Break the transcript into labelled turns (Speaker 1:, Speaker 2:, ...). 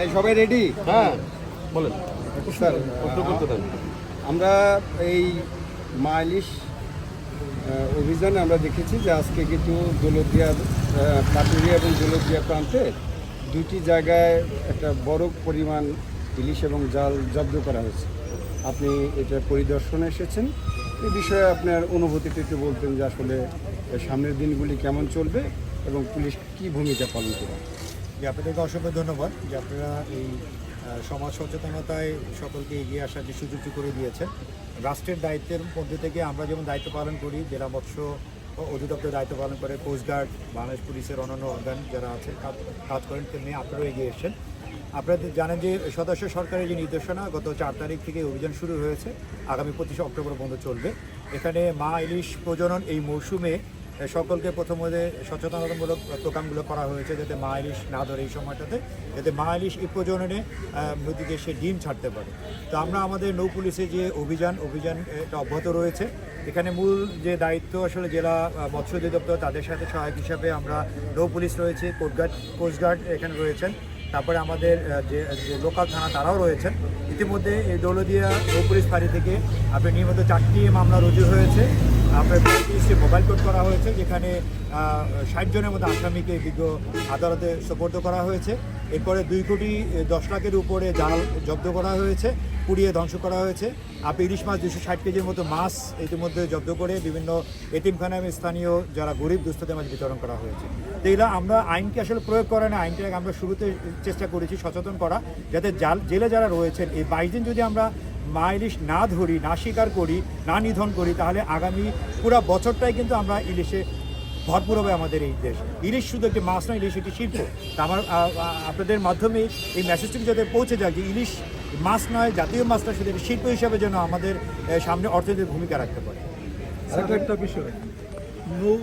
Speaker 1: এই সবাই রেডি
Speaker 2: হ্যাঁ বলেন।
Speaker 1: স্যার আমরা এই মাইলিশ অভিযানে আমরা দেখেছি যে আজকে কিন্তু দৌলতদিয়া আহ, পাটুরিয়া এবং দৌলতদিয়া প্রান্তে দুটি জায়গায় একটা বড় পরিমাণ ইলিশ এবং জাল জব্দ করা হয়েছে। আপনি এটা পরিদর্শনে এসেছেন। এই বিষয়ে আপনার অনুভূতিটা একটু বলতেন যে আসলে সামনের দিনগুলি কেমন চলবে এবং পুলিশ কী ভূমিকা পালন করবে?
Speaker 3: আপনাদেরকে অসংখ্য ধন্যবাদ যে আপনারা এই সমাজ সচেতনতায় সকলকে এগিয়ে আসার যে সুযোগটি করে দিয়েছেন। রাষ্ট্রের দায়িত্বের মধ্যে থেকে আমরা যেমন দায়িত্ব পালন করি, জেলা মৎস্য অধিদপ্তর দায়িত্ব পালন করে কোস্টগার্ড বাংলাদেশ পুলিশের অন্যান্য অর্গান যারা আছে, কাজ- করেন তেমনি আপনারাও এগিয়ে এসছেন। আপনারা জানেন যে সদস্য সরকারের যে নির্দেশনা, গত চার তারিখ থেকে অভিযান শুরু হয়েছে। আগামী পঁচিশে অক্টোবর বন্ধ চলবে। এখানে মা ইলিশ প্রজনন এই মৌসুমে সকলকে প্রথমে সচেতনতামূলক প্রোগ্রামগুলো করা হয়েছে যাতে মা ইলিশ না ধরে এই সময়টাতে, যাতে মা ইলিশ এই প্রজননে নদীতে সে ডিম ছাড়তে পারে। তো আমরা আমাদের নৌ পুলিশের যে অভিযান অভিযান এটা অব্যাহত রয়েছে। এখানে মূল যে দায়িত্ব আসলে জেলা মৎস্য অধিদপ্তর তাদের সাথে সহায়ক হিসাবে আমরা নৌ পুলিশ রয়েছে, কোস্টগার্ড কোস্টগার্ড এখানে রয়েছেন। তারপরে আমাদের যে লোকাল থানা, তারাও রয়েছেন। ইতিমধ্যে এই দৌলদিয়া নৌ পুলিশ ফাঁড়ি থেকে আপনার নিয়মিত চারটি মামলা রুজু হয়েছে। আপনার পঁয়ত্রিশটি মোবাইল কোর্ট করা হয়েছে, যেখানে ষাট জনের মধ্যে আসামিকে বিজ্ঞ আদালতে সোপর্দ করা হয়েছে। এরপরে দুই কোটি দশ লাখের উপরে জাল জব্দ করা হয়েছে। পুড়িয়ে ধ্বংস করা হয়েছে। আপনি ইলিশ মাছ দুশো ষাট কেজির মতো মাছ ইতিমধ্যে জব্দ করে বিভিন্ন এতিমখানা এবং স্থানীয় যারা গরিব দুস্থদের মাঝে বিতরণ করা হয়েছে। তো আমরা আইনকে আসলে প্রয়োগ করে না, আইনটাকে আমরা শুরুতে চেষ্টা করেছি সচেতন করা, যাতে জাল জেলে যারা রয়েছেন, এই বাইশ দিন যদি আমরা মা ইলিশ না ধরি, না স্বীকার করি, না নিধন করি, তাহলে আগামী পুরো বছরটাই কিন্তু আমরা ইলিশে ভরপুর হবে আমাদের এই দেশ। ইলিশ শুধু একটি মাছ নয়, ইলিশ একটি শিল্প। তা আমার আপনাদের মাধ্যমে এই মেসেজটি যাতে পৌঁছে যায় যে ইলিশ মাছ নয়, জাতীয় মাছ নয় শুধু একটি শিল্প হিসাবে যেন আমাদের সামনে অর্থনীতির ভূমিকা রাখতে পারে।
Speaker 4: আরেকটা একটা বিষয়। নৌ